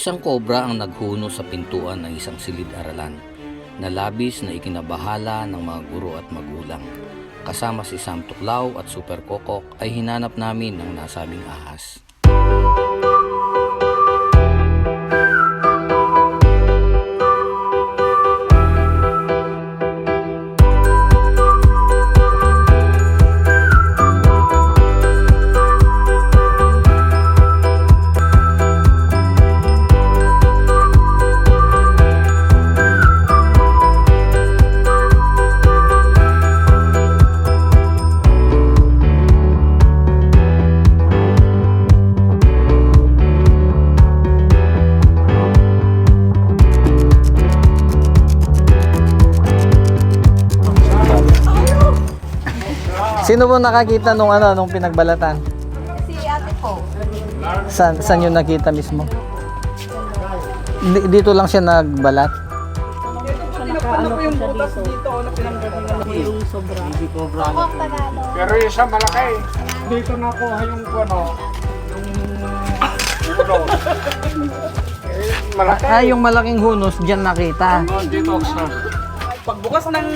Isang kobra ang naghuno sa pintuan ng isang silid-aralan na labis na ikinabahala ng mga guro at magulang. Kasama si Sam Tuklaw at Super Kokok ay hinanap namin ang nasabing ahas. Sino mo nakakita nung ano, nung pinagbalatan? Si ate po. San, saan yun nakita mismo? Di- dito lang siya nagbalat? Ano po yung butas dito na pinanggalingan mo yung sobra. Ako Tagalog. Pero yung isa malaki. Dito nakuha yung ano, yung ulo. eh, malaki. Ah, yung malaking hunos, dyan nakita. Oh, dito sa Pagbukas ng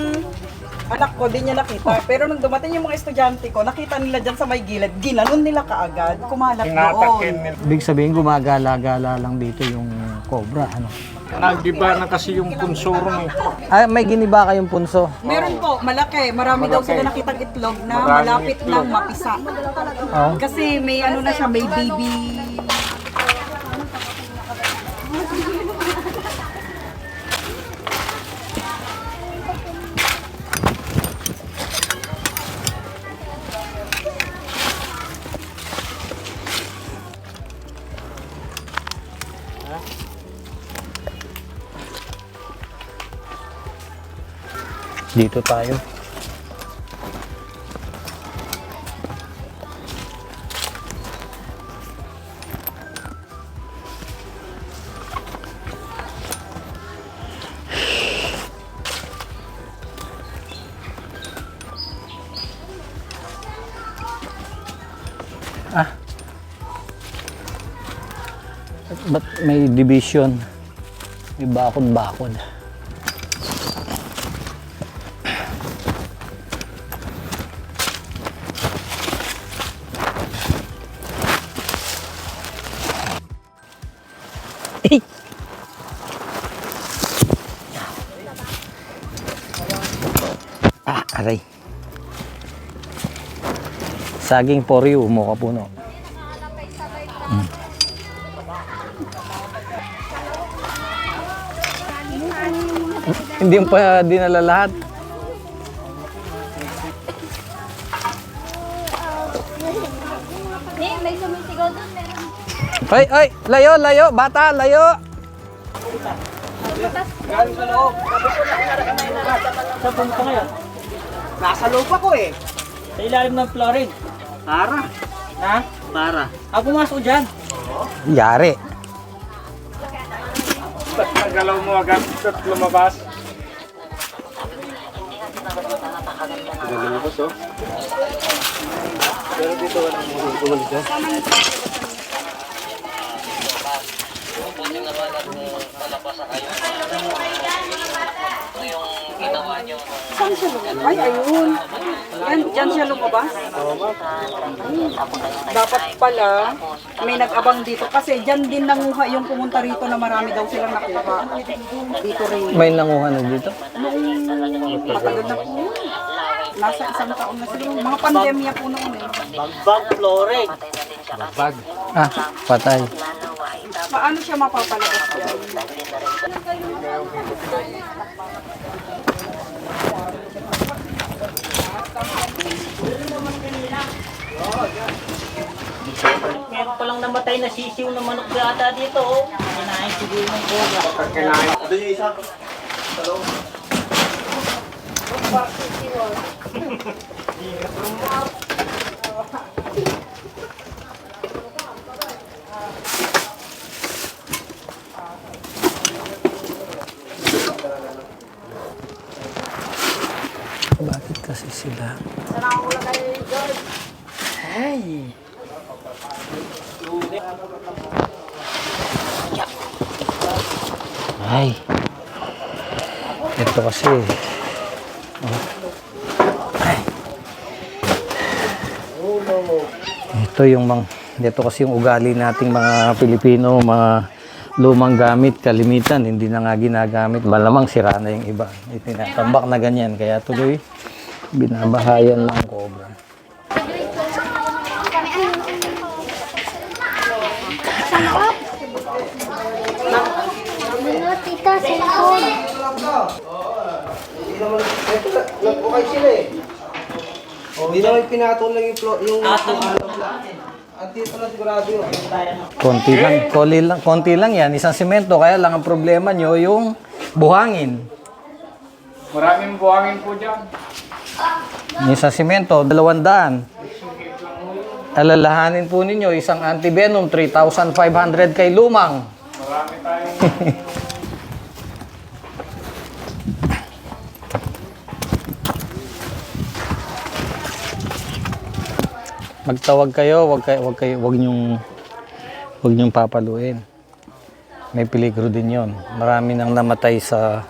anak ko, di niya nakita. Pero nung dumating yung mga estudyante ko, nakita nila dyan sa may gilid. Ginanon nila kaagad. Kumalat tinatakin doon. nila. Ibig sabihin, gumagala-gala lang dito yung cobra. Ano? Nagiba na kasi yung punsurong eh. Ah, may giniba kayong punso. Meron po, malaki. Marami daw sila nakitang itlog na Maraming malapit itlog. ng mapisa. Oh. Kasi may ano na siya, may baby. Dito tayo. Ah. Ba't may division? May bakod-bakod. Eh! Ah, aray. Saging for you, mo puno. Mm. Hindi pa dinala lahat. May sumisigaw doon, meron. Ay, ay, layo, layo, bata, layo. Nasa lupa ko eh. Sa ilalim ng flooring. Para. Ha? Para. Ako pumasok dyan. Yari. Ba't nagalaw mo agad at lumabas? Saan siya lumabas? Ay, ayun. Yan, dyan siya lumabas? Dapat pala, may nag-abang dito. Kasi dyan din nanguha yung pumunta rito na marami daw silang nakuha. Dito rin. May nanguha na dito. Nung matagal na po. Nasa isang taon na sila. Mga pandemya po noon eh. Bagbag flooring. Ah, patay. Paano siya mapapalabas dyan? Meron palang namatay na sisiw na manok yata dito. Oh. Kinain siguro ng. Pag kinain Bakit kasi sila? Ay! Ay. Ito kasi. Oh. Ay. Ito yung mga dito kasi yung ugali nating mga Pilipino, mga lumang gamit, kalimitan, hindi na nga ginagamit. Malamang sira na yung iba. Itinatambak na ganyan. Kaya tuloy, binabahayan ang cobra. Ano, tita, cellphone. Okay sila eh. Hindi naman pinatol lang yung flow, yung. Konti lang, konti lang, konti lang yan. Isang simento, kaya lang ang problema nyo yung buhangin. Maraming buhangin po dyan. Yung Isang simento, dalawang daan. Alalahanin po ninyo, isang antivenom, 3,500 kay lumang. Marami tayong Magtawag kayo, wag kayo, wag kayo, wag nyong wag nyong papaluin. May peligro din 'yon. Marami nang namatay sa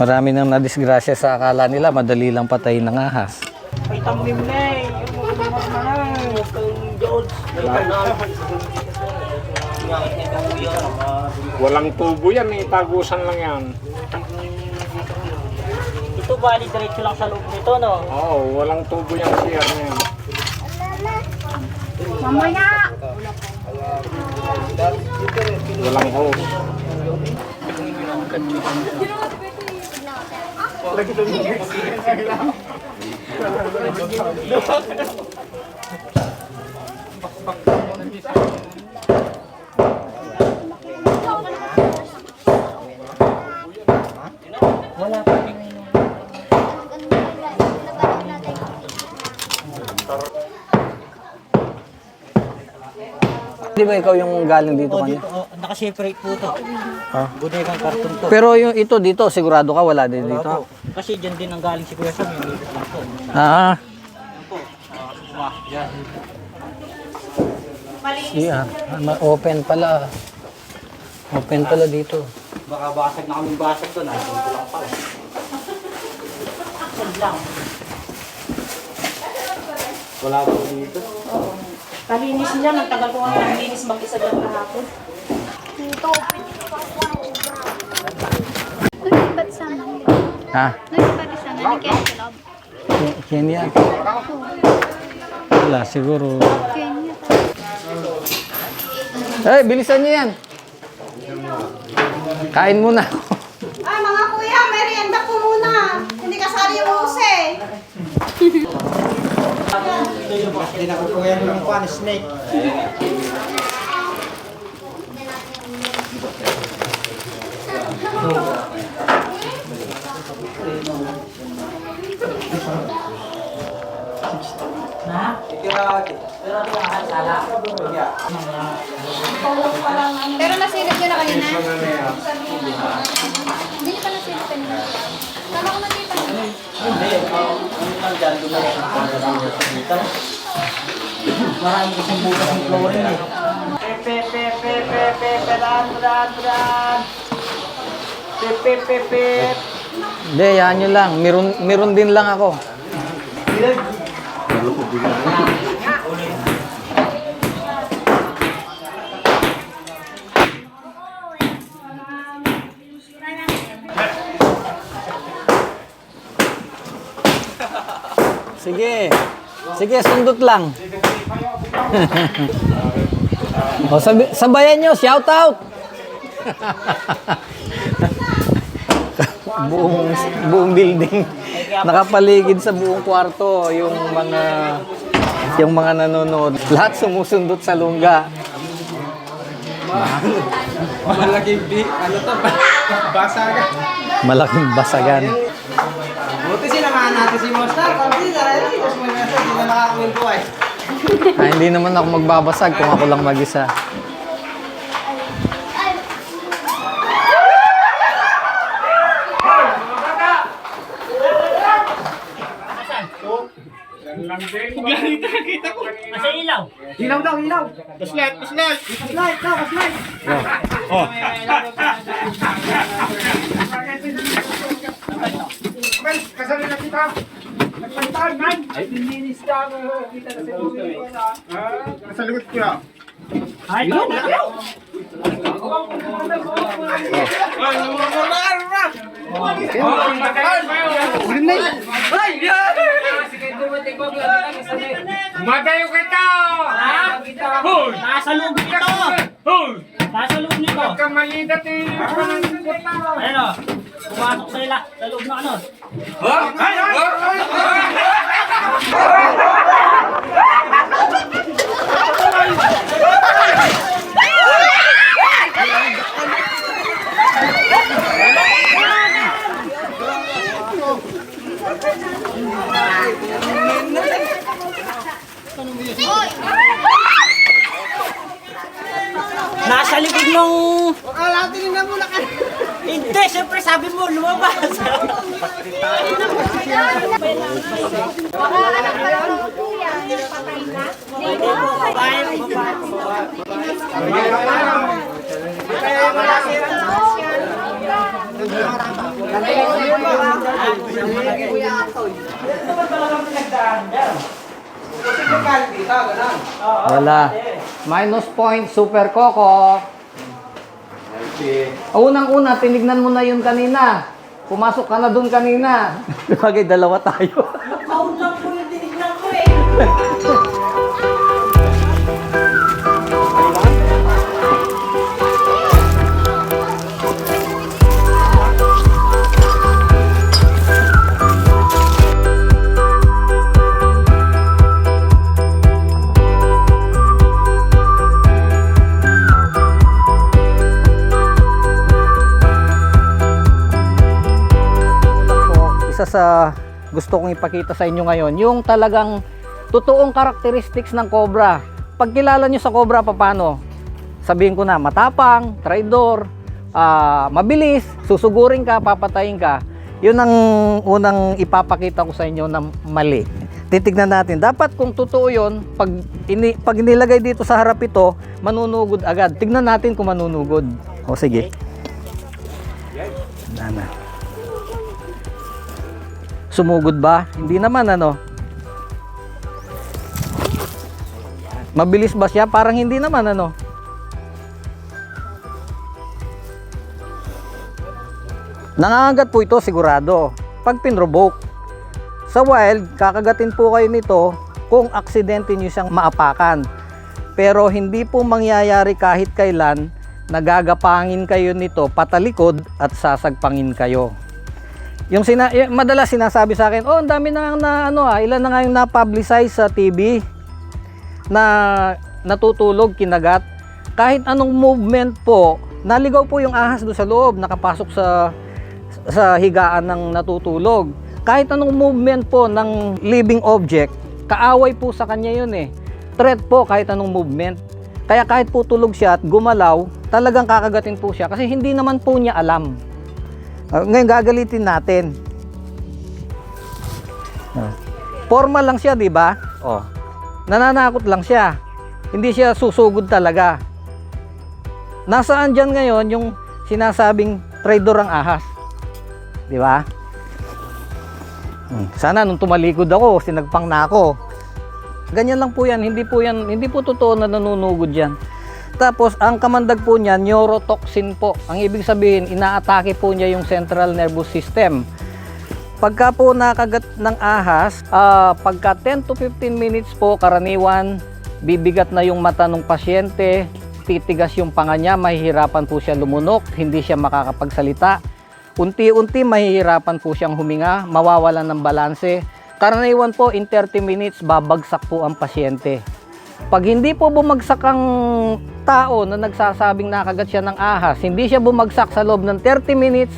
Marami nang nadisgrasya sa akala nila madali lang patayin ng ahas. Eh. Walang tubo yan eh. Tagusan lang yan. Ito bali diretso lang sa loob nito no. Oo, walang tubo yung na yan. Mamaya. Walang hose. Di ba ikaw yung galing dito kanina? Naka-separate po to. Ah. Budekang karton to. Pero yung ito dito, sigurado ka wala din dito. Kasi dyan din ang galing si Kuya Sam yung dito lang to. Ah, Wah, yan. yeah. Ma- Open pala. Open pala dito. Baka basag na kaming basag to. Nandun ko lang pala. Yan lang. Wala po dito. Kalinis niya, ang tagal ko nga nalinis mag-isa dyan kahapon. Ang ubra. Lumipat sana. Ha? Ni Kenya Love. Ke- Kenya. Wala, siguro. Kenya. Eh, bilisan niyo yan. Kain muna. Ah, mga kuya, merienda po muna. Hindi kasali yung use. Hindi na ko po yan yung Pero nasilip nyo na kanina? Hindi nyo pa nasilip kanina. Tama ko nakita. Marami kasing butas ng chlorine eh. Pepe, pepe, pepe, peran, peran, peran. Pepe, pepe. Hindi, yan nyo lang. Meron, meron din lang ako. Sige. Sige, sundot lang. o, sabi, sabayan nyo, shout out! buong buong building. Nakapaligid sa buong kwarto yung mga yung mga nanonood. Lahat sumusundot sa lungga. Malaking bi, ano to, basagan. malaking basagan. Buti sinamahan natin si Monster. Pag di, dara yun, tapos may message, hindi na makakwento ay. ah, hindi naman ako magbabasag kung ako lang mag-isa Yan lang din. Ganito nakita ko. Ilaw daw, ilaw. Flashlight, flashlight. Flashlight daw, flashlight. Oh. Okay, kasali na kita. Nagpalitan, man. Ay, nilinis ka. Kita na sa likod. Ah, nasa likod ko yan. Ay, ilaw, ilaw. Madayo kita! Ha? Hoy! Nasa loob nito! Hoy! Nasa loob nito! Huwag kang malidat eh. Panangkot na. Ayan o. Pumasok sa ila. Sa loob ng ano. Ay, ay, ay! Nasa likod ng... Akala na muna ka. Hindi, siyempre sabi mo, lumabas. Baka anak pa lang ng kuya. Patay na. Babae, babae. Kasi may kalbi ka. Wala. Minus point, Super Coco. Unang-una, tinignan mo na yun kanina. Pumasok ka na doon kanina. Bagay, dalawa tayo. Isa sa gusto kong ipakita sa inyo ngayon, yung talagang totoong characteristics ng cobra. Pag kilala nyo sa cobra, paano? Sabihin ko na, matapang, traidor, ah, mabilis, susugurin ka, papatayin ka. Yun ang unang ipapakita ko sa inyo na mali. Titignan natin. Dapat kung totoo yun, pag, ini, pag inilagay dito sa harap ito, manunugod agad. Tignan natin kung manunugod. O sige. Nana. Sumugod ba? Hindi naman ano. Mabilis ba siya? Parang hindi naman ano. Nangangagat po ito sigurado. Pag pinrovoke. Sa wild, kakagatin po kayo nito kung aksidente nyo siyang maapakan. Pero hindi po mangyayari kahit kailan nagagapangin kayo nito patalikod at sasagpangin kayo. Yung sina y- madalas sinasabi sa akin, "Oh, ang dami na na ano ah, ilan na nga yung na-publicize sa TV na natutulog kinagat. Kahit anong movement po, naligaw po yung ahas do sa loob, nakapasok sa sa higaan ng natutulog. Kahit anong movement po ng living object, kaaway po sa kanya yun eh. Threat po kahit anong movement. Kaya kahit po tulog siya at gumalaw, talagang kakagatin po siya kasi hindi naman po niya alam. Ah, ngayon gagalitin natin. Ah. Formal lang siya, di ba? Oh. Nananakot lang siya. Hindi siya susugod talaga. Nasaan dyan ngayon yung sinasabing traidor ang ahas? Di ba? Hmm, Sana nung tumalikod ako, sinagpang na ako. Ganyan lang po yan, hindi po yan, hindi po totoo na nanunugod yan. Tapos ang kamandag po niya, neurotoxin po. Ang ibig sabihin, inaatake po niya yung central nervous system. Pagka po nakagat ng ahas, ah, pagka 10 to 15 minutes po, karaniwan, bibigat na yung mata ng pasyente, titigas yung panga niya, mahihirapan po siya lumunok, hindi siya makakapagsalita. Unti-unti mahihirapan po siyang huminga, mawawalan ng balanse. Karaniwan po, in 30 minutes, babagsak po ang pasyente. Pag hindi po bumagsak ang tao na nagsasabing nakagat siya ng ahas, hindi siya bumagsak sa loob ng 30 minutes,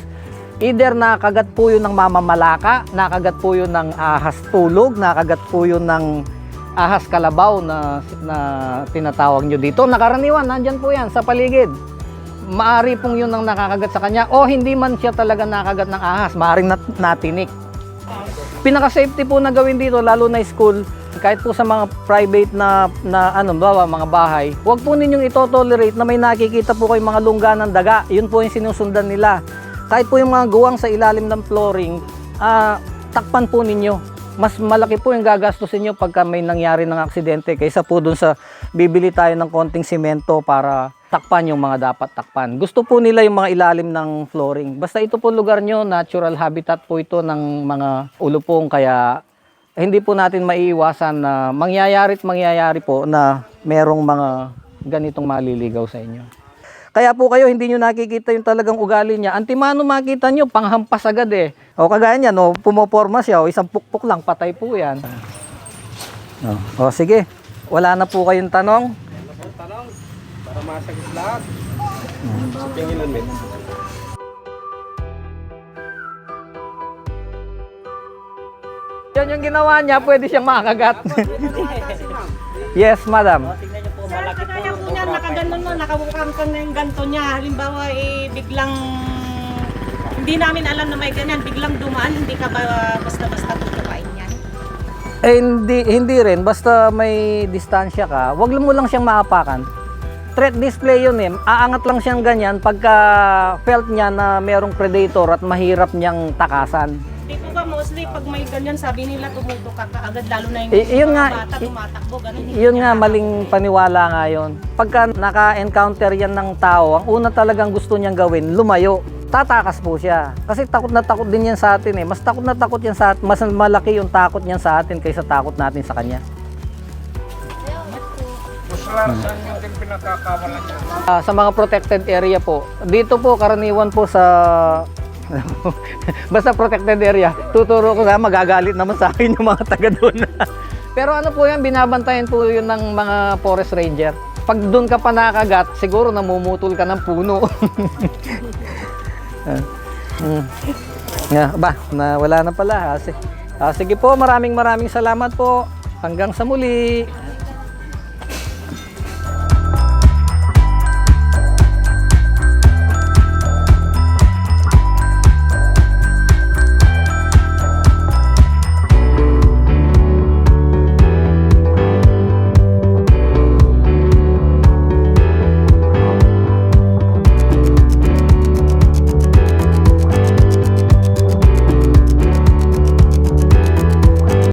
either nakagat po yun ng mamamalaka, nakagat po yun ng ahas tulog, nakagat po yun ng ahas kalabaw na, na tinatawag nyo dito. Nakaraniwan, nandyan po yan sa paligid. Maari pong yun ang nakakagat sa kanya o hindi man siya talaga nakagat ng ahas, maaring nat- natinik. Pinaka-safety po na gawin dito, lalo na school, Kahit po sa mga private na, na ano, bawa, mga bahay, huwag po ninyong ito-tolerate na may nakikita po kayong mga lungga ng daga. Yun po yung sinusundan nila. Kahit po yung mga guwang sa ilalim ng flooring, ah, takpan po ninyo. Mas malaki po yung gagastusin nyo pagka may nangyari ng aksidente kaysa po dun sa bibili tayo ng konting simento para takpan yung mga dapat takpan. Gusto po nila yung mga ilalim ng flooring. Basta ito po lugar nyo, natural habitat po ito ng mga ulupong kaya hindi po natin maiiwasan na mangyayari at mangyayari po na merong mga ganitong maliligaw sa inyo. Kaya po kayo hindi nyo nakikita yung talagang ugali niya. Antimano makita nyo, panghampas agad eh. O kagaya niya, no, pumoporma siya, o isang pukpuk lang, patay po yan. O, o sige, wala na po kayong tanong. Para masagot lahat. Sa pingilan Yan yung ginawa niya, pwede siyang makagat. yes, madam. Tingnan niyo po, Sir, malaki po kagaya yung po niya, nakaganon mo, nakabukang ka na yung ganto niya. Halimbawa, eh, biglang, hindi namin alam na may ganyan, biglang dumaan, hindi ka ba basta-basta tutukain yan? Eh, hindi, hindi rin. Basta may distansya ka, wag mo lang siyang maapakan. Threat display yun eh. Aangat lang siyang ganyan pagka felt niya na merong predator at mahirap niyang takasan. Mostly pag may ganyan, sabi nila tumutuka ka agad, lalo na yung Eh, yun mga nga, bata eh, tumatakbo, ganun. Yun nga, maling paniwala nga yun. Pagka naka-encounter yan ng tao, ang una talagang gusto niyang gawin, lumayo. Tatakas po siya. Kasi takot na takot din yan sa atin eh. Mas takot na takot yan sa atin. Mas malaki yung takot niyan sa atin kaysa takot natin sa kanya. Saan yung din pinakakawalan niya? Ah, sa mga protected area po. Dito po karaniwan po sa basta protected area. Tuturo ko na magagalit naman sa akin yung mga taga doon. Pero ano po yan, binabantayan po yun ng mga forest ranger. Pag doon ka pa nakagat, siguro namumutol ka ng puno. Ah, mm. Yeah, ba, na wala na pala. Ah, ah, sige po, maraming maraming salamat po. Hanggang sa muli.